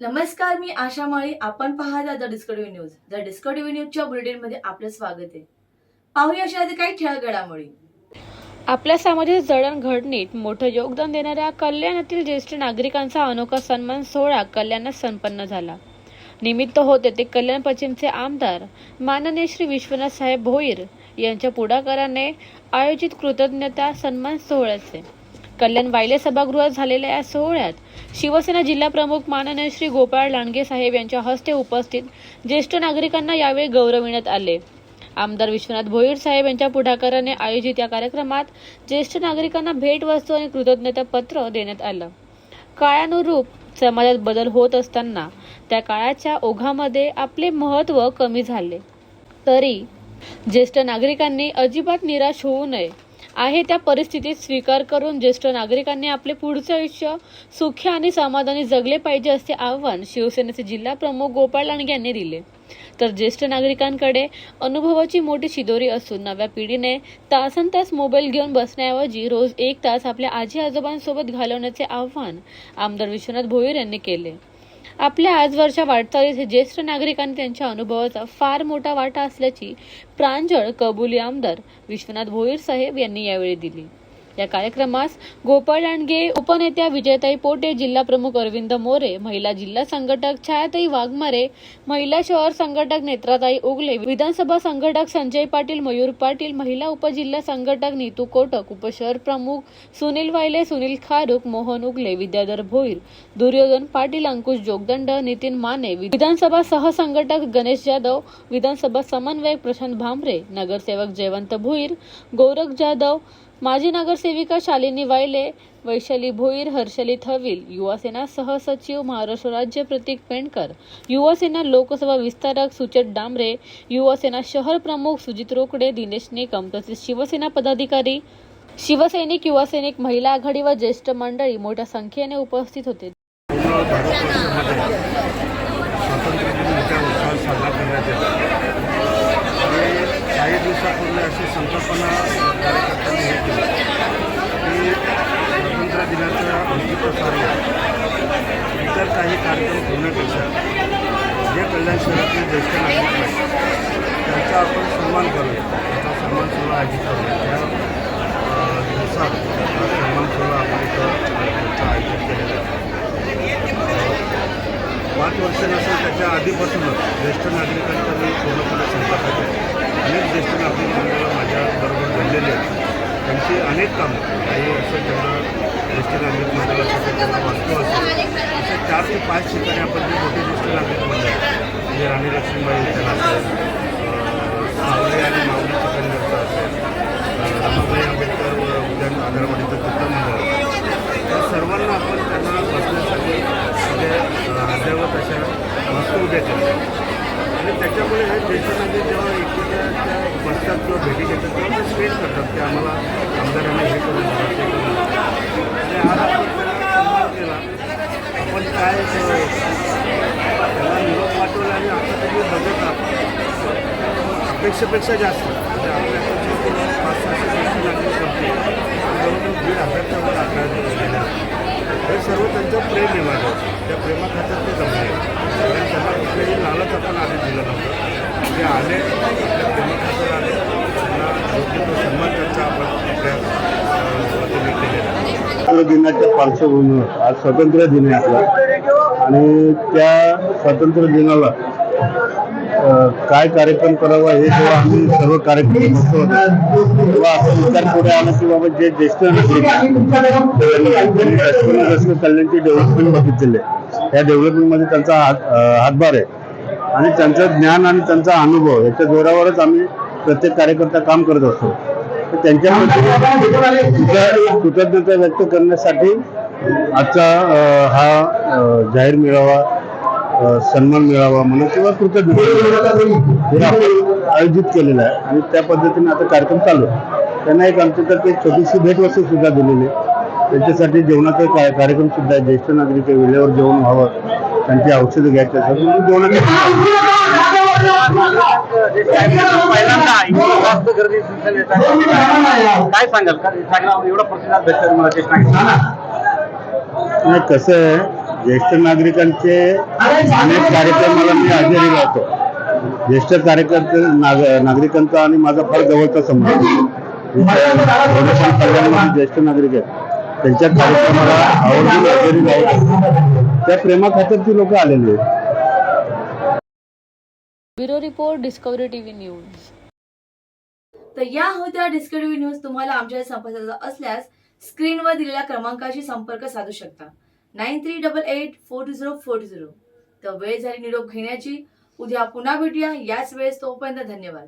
नमस्कार मी आशा माळी. आपण पाहता the Discovery news. The Discovery न्यूजच्या बुलेटिनमध्ये आपलं स्वागत आहे. पाहूया अशा काही ठळक घडामोडी आपल्या सामाजिक जडणघडणीत मोठं योगदान देणाऱ्या कल्याणातील ज्येष्ठ नागरिकांचा अनोखा सन्मान सोहळा कल्याणात संपन्न झाला. निमित्त होते ते कल्याण पश्चिमचे आमदार माननीय श्री विश्वनाथ साहेब भोईर यांच्या पुढाकाराने आयोजित कृतज्ञता सन्मान सोहळ्याचे. कल्याण वायले सभागृहात झालेल्या या सोहळ्यात शिवसेना जिल्हाप्रमुख माननीय श्री गोपाळ लांडगे साहेब यांच्या हस्ते उपस्थित ज्येष्ठ नागरिकांना यावेळी गौरविण्यात आले. आमदार विश्वनाथ भोईर साहेब यांच्या पुढाकाराने आयोजित या कार्यक्रमात ज्येष्ठ नागरिकांना भेटवस्तू आणि कृतज्ञता पत्र देण्यात आलं. काळानुरूप समाजात बदल होत असताना त्या काळाच्या ओघामध्ये आपले महत्त्व कमी झाले. तरी ज्येष्ठ नागरिकांनी अजिबात निराश होऊ नये. आहे त्या परिस्थितीत स्वीकार करून ज्येष्ठ नागरिकांनी आपले पुढचे आयुष्य सुखी आणि समाधानी जगले पाहिजे असे आव्हान शिवसेनेचे जिल्हा प्रमुख गोपाळ लांडगे यांनी दिले. तर ज्येष्ठ नागरिकांकडे अनुभवाची मोठी शिदोरी असून नव्या पिढीने तासन तास मोबाईल घेऊन बसण्याऐवजी रोज एक तास आपल्या आजी आजोबांसोबत घालवण्याचे आव्हान आमदार विश्वनाथ भोईर यांनी केले. आपल्या आजवरच्या वाटचालीत हे ज्येष्ठ नागरिकांनी त्यांच्या अनुभवाचा फार मोठा वाटा असल्याची प्रांजळ कबुली आमदार विश्वनाथ भोईर साहेब यांनी यावेळी दिली. या कार्यक्रमास गोपाळ लांडगे उपनेत्या विजयताई पोटे जिल्हा प्रमुख अरविंद मोरे महिला जिल्हा संघटक छायाताई वाघमारे महिला शहर संघटक नेत्राताई उगले विधानसभा संघटक संजय पाटील मयूर पाटील महिला उपजिल्हा संघटक नीतू कोटक उपशहर प्रमुख सुनील वायले सुनील खारुक मोहन उगले विद्याधर भोईर दुर्योधन पाटील अंकुश जोगदंड नितीन माने विधानसभा सहसंघटक गणेश जाधव विधानसभा समन्वयक प्रशांत भामरे नगरसेवक जयवंत भोईर गोरख जाधव माजी नगरसेविका शालिनी वायले वैशाली भोईर हर्षली थविल युवासेना सहसचिव महाराष्ट्र राज्य प्रतीक पेंडकर युवासेना लोकसभा विस्तारक सुचट डांबरे युवासेना शहर प्रमुख सुजित रोकडे दिनेश निकम तसेच शिवसेना पदाधिकारी शिवसैनिक युवासैनिक महिला आघाडी व ज्येष्ठ मंडळी मोठ्या संख्येने उपस्थित होते. काही दिवसापूर्वी अशी संकल्पना कार्यकर्त्यांनी हे केली की स्वातंत्र्य दिनाच्या अंकितसारी इतर काही कार्यक्रम ठेवण्यापेक्षा जे कल्याण शहरातील ज्येष्ठ नागरिक आहेत त्यांचा आपण सन्मान करूया त्याचा सन्मान सोहळा आयोजित करूया त्या अ, दिवसात सन्मान सोहळा आपण इथं त्याचं आयोजन पाच वर्ष नसेल त्याच्या आधीपासूनच ज्येष्ठ नागरिकांचा मी पूर्णपणे संपर्क आहे अनेक ज्येष्ठ नागरिक मंडळं माझ्याबरोबर घडलेले आहेत. त्यांची अनेक कामं काही असं त्यांना ज्येष्ठ नागरिक मंडळासाठी त्यांना वास्तू असेल असे चार ते पाच ठिकाणी आपण जे मोठे ज्येष्ठ नागरिक मंडळ म्हणजे राणी लक्ष्मीबाई उद्यान असेल अं, आणि माऊली चिकन असेल रमाबाई आंबेडकर उद्यान आंध्रमध्ये चित्र मंडळ असेल या सर्वांना आपण त्यांना बसण्यासाठी म्हणजे अद्यावत अशा वस्तू उभ्या केल्या आणि त्याच्यामुळे हे ज्येष्ठ नागरिक जेव्हा एकमेकांच्या येतात किंवा भेटी घेतात त्यामुळे ते करतात की आम्हाला आमदारांना हे करून ते करून आणि आज आपण केला आपण काय त्याला निरोप पाठवला आणि आता त्यांनी बघत आहात अपेक्षेपेक्षा जास्त. म्हणजे आपल्याकडचे पाच सहाशे पैसे लागले करते जवळजवळ दीड हजारच्या वर आकडा दिलेला हे सर्व त्यांचं प्रेम आहे त्या प्रेमाखात्यात ते जमले त्यांना कुठलेही लालच आपण आधी दिलं नव्हतं. ते आले आपल्या आले. त्यांना योग्य तो सन्मान त्यांचा आपण आपल्या केलेला दिनाच्या पार्श्वभूमीवर आज स्वातंत्र्य दिन आहे आपला. आणि त्या स्वातंत्र्य दिनाला काय कार्यक्रम करावा हे जेव्हा आम्ही सर्व कार्यक्रम बघतो तेव्हा असं विचार पुढे आला की बाबा जे ज्येष्ठ नागरिक कल्याणची डेव्हलपमेंट बघितलेली आहे. त्या डेव्हलपमेंटमध्ये त्यांचा हात हातभार आहे. आणि त्यांचं ज्ञान आणि त्यांचा अनुभव याच्या जोरावरच आम्ही प्रत्येक कार्यकर्ता काम करत असतो. तर त्यांच्यामध्ये कृतज्ञता व्यक्त करण्यासाठी आजचा हा जाहीर मिळावा सन्मान मिळावा म्हणून किंवा कृतज्ञता आयोजित केलेला आहे. आणि त्या पद्धतीने आता कार्यक्रम चालू आहे. त्यांना एक आमच्यातर्फे एक छोटीशी भेटवस्तू सुद्धा दिलेली आहे. त्यांच्यासाठी जेवणाचा काय कार्यक्रम सुद्धा ज्येष्ठ नागरिक वेळेवर जेवण व्हावं. त्यांची औषधं घ्यायची असतात. म्हणून जेवणाचे पहिल्यांदा इतकी जास्त गर्दी आहे. काय सांगाल? का एवढा प्रतिसाद भेटतो मला ते सांगा नाही कसं आहे ज्येष्ठ नागरिकांचे अनेक कार्यक्रमाला मी हजेरी लावतो. ज्येष्ठ कार्यकर्ते नाग नागरिकांचा आणि माझा फार जवळचा संबंध. आहे. थोडेफार कल्याणमध्ये ज्येष्ठ नागरिक आहेत. त्यांच्या कार्यक्रमाला आवर्जून हजेरी लावतो. त्या प्रेमाखातर ती लोक आलेली आहेत. Bureau report Discovery TV news. तर या होत्या डिस्कवरी न्यूज तुम्हाला आमच्या संपर्काचा असल्यास स्क्रीनवर दिलेल्या क्रमांकाशी संपर्क साधू शकता. Nine three double eight four two zero four two zero. तर वेळ झाली निरोप घेण्याची. उद्या पुन्हा भेटूया. याच वेळेस तोपर्यंत धन्यवाद.